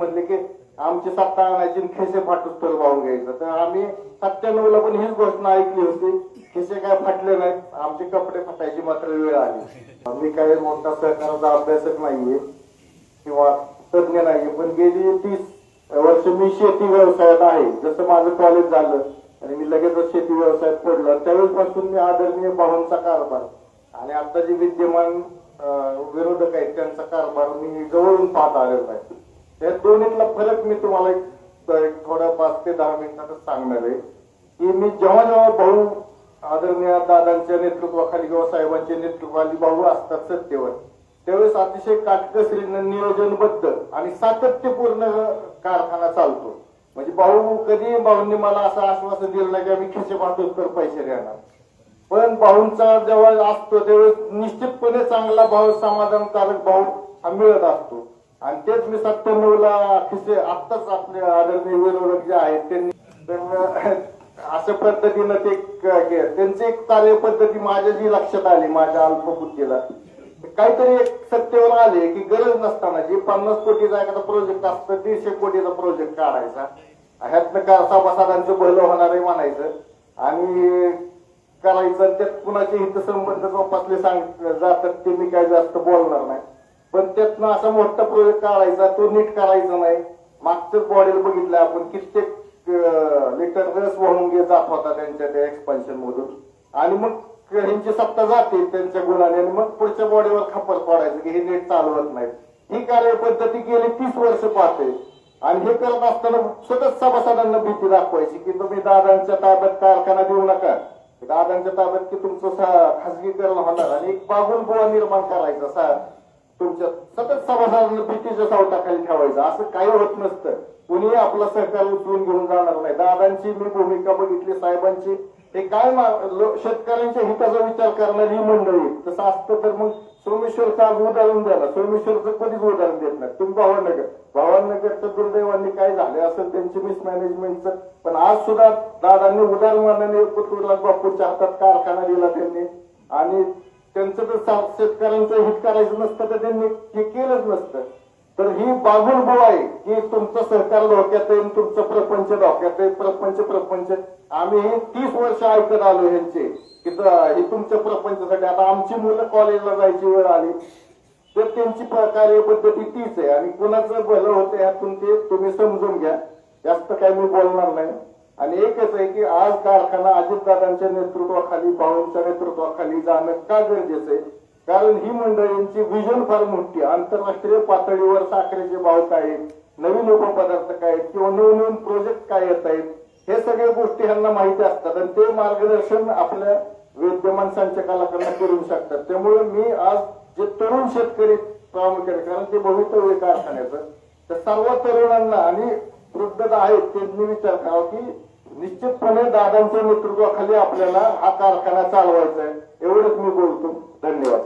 म्हणले की आमची सत्ता आणायची खिसे फाटूच तर वाहून घ्यायचं. तर आम्ही सत्त्याण्णव ला पण हीच घोषणा ऐकली होती. खिसे काय फाटले नाहीत. आमचे कपडे फाटायची मात्र वेळ आली. मी काही मोठा सहकाराचा अभ्यासक नाहीये किंवा तज्ञ नाहीये. पण गेली तीस वर्ष मी शेती व्यवसायात आहे. जसं माझं कॉलेज झालं आणि मी लगेचच शेती व्यवसायात पडलो. त्यावेळेपासून मी आदरणीय बाबांचा कारभार आणि आता जे विद्यमान विरोधक आहेत त्यांचा कारभार मी जवळून पाहत आलेलो आहे. या दोन्हीतला फरक मी तुम्हाला एक थोडा पाच ते दहा मिनिटातच सांगणार आहे. की मी जेव्हा जेव्हा भाऊ आदरणीय दादांच्या नेतृत्वाखाली किंवा साहेबांच्या नेतृत्वाखाली भाऊ असतात सत्तेवर त्यावेळेस अतिशय काटकसरीनं नियोजनबद्ध आणि सातत्यपूर्ण कारखाना चालतो. म्हणजे भाऊ कधी भाऊंनी मला असं आश्वासन दिलं नाही की आम्ही खिसे पाहतोच पैसे देणार. पण भाऊंचा जेव्हा असतो त्यावेळेस निश्चितपणे चांगला भाव समाधानकारक भाव हा मिळत असतो. आणि तेच मी सत्त्याण्णव ला खिसे आत्ताच आपले आदरणीय विरोधक जे आहेत त्यांनी अशा पद्धतीनं ते त्यांची एक कार्यपद्धती माझ्या जी लक्षात आली माझ्या अल्पबुद्धीला. काहीतरी एक सत्तेवर आले की गरज नसताना जे पन्नास कोटीचा एखादा प्रोजेक्ट असतं दीडशे कोटीचा प्रोजेक्ट काढायचा. ह्यातनं का सभासदांचं भलं होणार आहे म्हणायचं. आणि करायचं त्यात कुणाचे हितसंबंध जोपासले सांग जातात ते मी काय जास्त बोलणार नाही. पण त्यातनं असा मोठा प्रयोग काढायचा तो नीट करायचा नाही. मागचं बॉडीला बघितलं आपण कित्येक लिटर रस वाहून घेत जात होता त्यांच्या त्या एक्सपान्शन मधून. आणि मग ह्यांची सत्ता जाते त्यांच्या गुणाने आणि मग पुढच्या बॉडीवर खपर पडायचं की हे नीट चालवत नाहीत. ही कार्यपद्धती गेली तीस वर्ष पाहते. आणि हे करत असताना सतत सभासदांना भीती दाखवायची की तुम्ही दादांच्या ताब्यात कारखाना देऊ नका. दादांच्या ताब्यात की तुमचं खासगीकरण होणार आणि एक बागुल बुवा निर्माण करायचा सा तुमच्या सतत सभासदांना भीतीच्या सावटाखाली ठेवायचं. असं काही होत नसतं. कुणी आपला सहकार उचलून घेऊन जाणार नाही. दादांची मी भूमिका बघितली साहेबांची. हे काय शेतकऱ्यांच्या हिताचा विचार करणारी ही मंडळी. तसं असतं तर मग सोमेश्वरचं आज उदाहरण द्या सोमेश्वरचं कधीच उदाहरण देत नाही. तुम्ही भावानगर. भावानगरचं दुर्दैवाने काय झाले असेल त्यांची मिसमॅनेजमेंटचं पण आज सुद्धा दादांनी उदाहरण मानाने पृथ्वीराज बापूच्या हातात कारखाना दिला त्यांनी. आणि त्यांचं तर शेतकऱ्यांचं हित करायचं नसतं तर त्यांनी हे केलंच नसतं. तर ही बागुल बुवा आहे की तुमचं सहकार धोक्यात येईल तुमचं प्रपंच धोक्यात येईल प्रपंच प्रपंच. आम्ही तीस वर्ष ऐकत आलो यांचे की हे तुमच्या प्रपंचासाठी. आता आमची मुलं कॉलेजला जायची वेळ आली. तर त्यांची कार्यपद्धती तीच आहे. आणि कुणाचं भलं होतं यातून ते तुम्ही समजून घ्या. जास्त काय मी बोलणार नाही. आणि आहे की आज कारखाना अजितदादांच्या नेतृत्वाखाली भाऊंच्या नेतृत्वाखाली जाणं का गरजेचं आहे? कारण ही मंडळींची व्हिजन फार मोठी आंतरराष्ट्रीय पातळीवर साखरेचे भाव काय आहेत? नवीन उपपदार्थ काय आहेत? किंवा नवनवीन प्रोजेक्ट काय येत आहेत? हे सगळ्या गोष्टी ह्यांना माहिती असतात आणि ते मार्गदर्शन आपल्या विद्यमान संचालकांना करू शकतात. त्यामुळे मी आज जे तरुण शेतकरी प्रामुख्याने कारण ते भवितव्य कारखान्याचं तर सर्व तरुणांना आणि वृद्ध आहेत त्यांनी विचार करावा की निश्चितपणे दादांच्या नेतृत्वाखाली आपल्याला हा कारखाना चालवायचा आहे. एवढंच मी बोलतो. धन्यवाद.